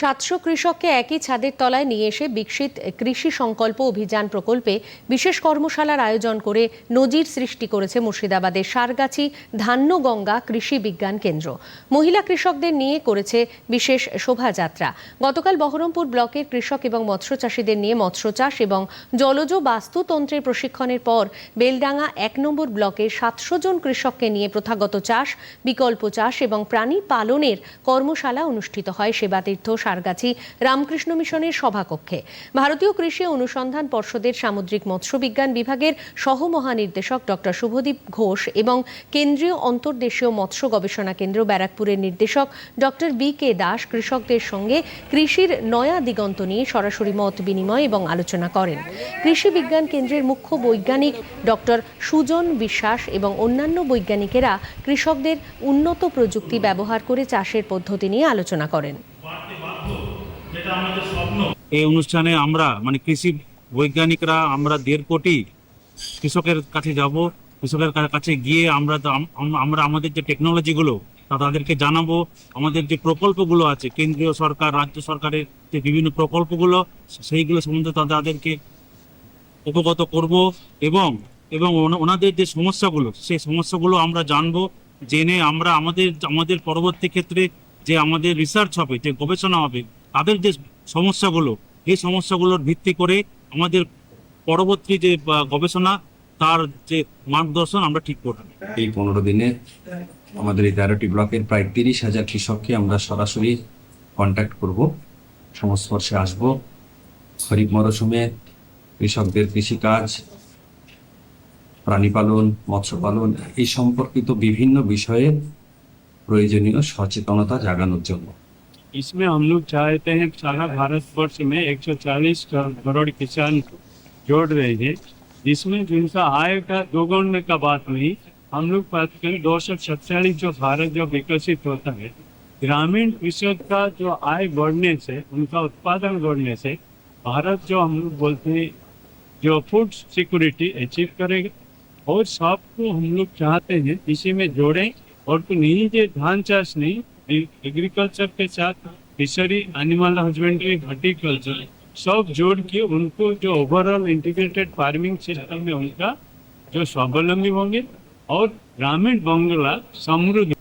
সাতশো কৃষককে একই ছাদের তলায় নিয়ে এসে বিকশিত কৃষি সংকল্প অভিযান প্রকল্পে বিশেষ কর্মশালার আয়োজন করে নজির সৃষ্টি করেছে মুর্শিদাবাদের সারগাছি ধান্যগঙ্গা কৃষি বিজ্ঞান কেন্দ্র। মহিলা কৃষকদের নিয়ে করেছে বিশেষ শোভাযাত্রা। গতকাল বহরমপুর ব্লকের কৃষক এবং মৎস্য চাষীদের নিয়ে মৎস্য চাষ এবং জলজ বাস্তুতন্ত্রের প্রশিক্ষণের পর বেলডাঙ্গা এক নম্বর ব্লকের সাতশো জন কৃষককে নিয়ে প্রথাগত চাষ, বিকল্প চাষ এবং প্রাণী পালনের কর্মশালা অনুষ্ঠিত হয় সেবাতীর্থ সারগাছি রামকৃষ্ণ মিশনের সভাকক্ষে। ভারতীয় কৃষি অনুসন্ধান পর্ষদের সামুদ্রিক মৎস্য বিজ্ঞান বিভাগের সহ মহানির্দেশক ডক্টর শুভদীপ ঘোষ এবং কেন্দ্রীয় অন্তর্দেশীয় মৎস্য গবেষণা কেন্দ্র ব্যারাকপুরের নির্দেশক ডক্টর বি কে দাস কৃষকদের সঙ্গে কৃষির নয়া দিগন্ত নিয়ে সরাসরি মত বিনিময় এবং আলোচনা করেন। কৃষি বিজ্ঞান কেন্দ্রের মুখ্য বৈজ্ঞানিক ডক্টর সুজন বিশ্বাস এবং অন্যান্য বৈজ্ঞানিকেরা কৃষকদের উন্নত প্রযুক্তি ব্যবহার করে চাষের পদ্ধতি নিয়ে আলোচনা করেন। এই অনুষ্ঠানে আমরা মানে কৃষি বৈজ্ঞানিকরা আমরা দেড় কোটি কৃষকের কাছে যাব, কৃষকের কাছে গিয়ে আমরা আমরা আমাদের যে টেকনোলজিগুলো তা তাদেরকে জানাব। আমাদের যে প্রকল্পগুলো আছে, কেন্দ্রীয় সরকার, রাজ্য সরকারের যে বিভিন্ন প্রকল্পগুলো, সেইগুলো সম্বন্ধে তাদেরকে উপগত করব এবং এবং ওনাদের যে সমস্যাগুলো, সেই সমস্যাগুলো আমরা জানব। জেনে আমরা আমাদের আমাদের পরবর্তী ক্ষেত্রে যে আমাদের রিসার্চ হবে, যে গবেষণা হবে তাদের যে সমস্যাগুলো, এই সমস্যাগুলোর ভিত্তি করে আমাদের পরবর্তী যে গবেষণা, তার যে মার্গদর্শন আমরা ঠিক করব। এই পনেরো দিনে আমাদের এই তেরোটি ব্লকের প্রায় তিরিশ হাজার কৃষককে আমরা সরাসরি কন্ট্যাক্ট করব। সংস্পর্শে আসব। খরিফ মরশুমে কৃষকদের কৃষিকাজ প্রাণী পালন মৎস্য পালন এই সম্পর্কিত বিভিন্ন বিষয়ে প্রয়োজনীয় সচেতনতা জাগানোর জন্য। इसमें हम लोग चाहते हैं सारा भारतवर्ष में 140 करोड़ किसान जोड़ रहे हैं, जिसमें जिनका आय का दोगुने का बात नहीं, हम लोग बात करें दो जो भारत जो विकसित होता है, ग्रामीण कृषक का जो आय बढ़ने से, उनका उत्पादन बढ़ने से, भारत जो हम लोग बोलते हैं जो फ़ूड सिक्योरिटी अचीव करेगा, और सबको हम लोग चाहते हैं इसी में जोड़ें, और तो नहीं ये धान चाष नहीं एग्रीकल्चर के साथ फिशरी एनिमल हस्बेंड्री हॉर्टिकल्चर सब जोड़ के उनको जो ओवरऑल इंटीग्रेटेड फ़ार्मिंग सिस्टम में उनका जो स्वावलंबी होंगे और ग्रामीण बंगला समृद्ध